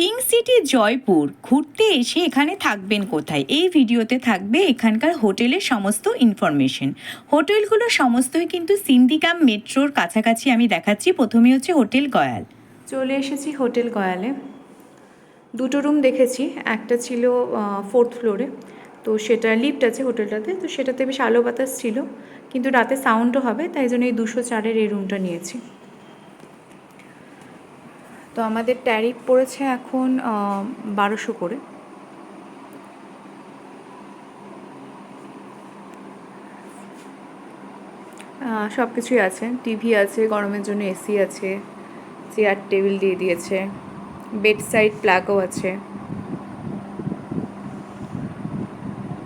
Pink city Jaipur ঘুরতে এসে এখানে থাকবেন কোথায়? এই ভিডিওতে থাকবে এখানকার হোটেলের সমস্ত ইনফরমেশন হোটেলগুলো সমস্তই কিন্তু সিন্দিকাম মেট্রোর কাছাকাছি আমি দেখাচ্ছি। প্রথমে হচ্ছে হোটেল গয়াল। চলে এসেছি হোটেল গয়ালে। দুটো রুম দেখেছি। একটা ছিল ফোর্থ ফ্লোরে তো সেটা লিফট আছে হোটেলটাতে। তো সেটাতে বেশ আলো বাতাস ছিল। কিন্তু রাতে সাউন্ডও হবে, তাই জন্য এই দুশো চারের এই রুমটা নিয়েছি। তো আমাদের ট্যারিফ পড়েছে এখন বারোশো করে। সব কিছুই আছে। টিভি আছে, গরমের জন্য এসি আছে চেয়ার টেবিল দিয়ে দিয়েছে। বেড সাইড প্লাগও আছে।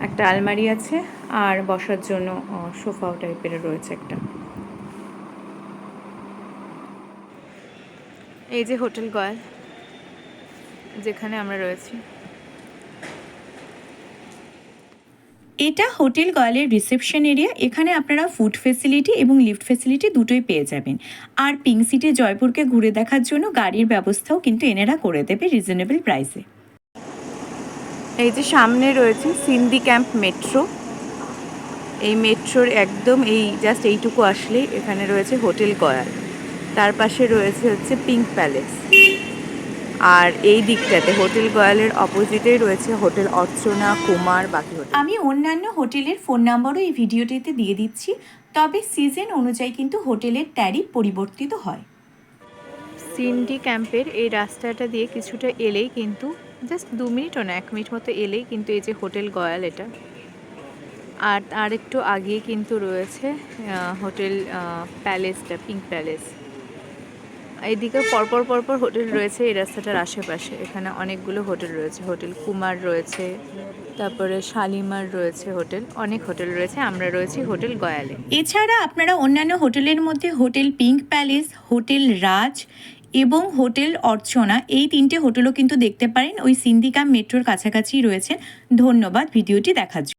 একটা আলমারি আছে, আর বসার জন্য সোফাও টাইপের রয়েছে একটা। এই যে হোটেল গয়াল যেখানে আমরা রয়েছি। এটা হোটেল গয়ালের রিসেপশন এরিয়া। এখানে আপনারা ফুড ফেসিলিটি এবং লিফট ফেসিলিটি দুটোই পেয়ে যাবেন। আর পিঙ্ক সিটি জয়পুরকে ঘুরে দেখার জন্য গাড়ির ব্যবস্থাও কিন্তু এনারা করে দেবে রিজনেবল প্রাইসে। এই যে সামনে রয়েছে সিন্দি ক্যাম্প মেট্রো। এই মেট্রোর একদম এই জাস্ট এইটুকু আসলেই এখানে রয়েছে হোটেল গয়াল। তার পাশে রয়েছে হচ্ছে পিঙ্ক প্যালেস আর এই দিকটাতে হোটেল গয়ালের অপোজিটেই রয়েছে হোটেল অর্চনা কুমার বাকি হোটেল আমি অন্যান্য হোটেলের ফোন নাম্বারও এই ভিডিওটিতে দিয়ে দিচ্ছি তবে সিজন অনুযায়ী কিন্তু হোটেলের ট্যারিফ পরিবর্তিত হয়। সিন্ডি ক্যাম্পের এই রাস্তাটা দিয়ে কিছুটা এলেই কিন্তু জাস্ট দু মিনিটও না এক মিনিট মতো এলেই কিন্তু এই যে হোটেল গয়াল এটা। আর আর একটু আগেই কিন্তু রয়েছে হোটেল প্যালেসটা পিঙ্ক প্যালেস এইদিকে পরপর পরপর হোটেল রয়েছে এই রাস্তাটার আশেপাশে। এখানে অনেকগুলো হোটেল রয়েছে। হোটেল কুমার রয়েছে, তারপরে শালিমার রয়েছে হোটেল, অনেক হোটেল রয়েছে। আমরা রয়েছি হোটেল গয়ালে। এছাড়া আপনারা অন্যান্য হোটেলের মধ্যে hotel pink palace, hotel Raj এবং হোটেল অর্চনা, এই তিনটে হোটেলও কিন্তু দেখতে পারেন। ওই সিন্দিকাম মেট্রোর কাছাকাছি রয়েছে। ধন্যবাদ ভিডিওটি দেখার জন্য।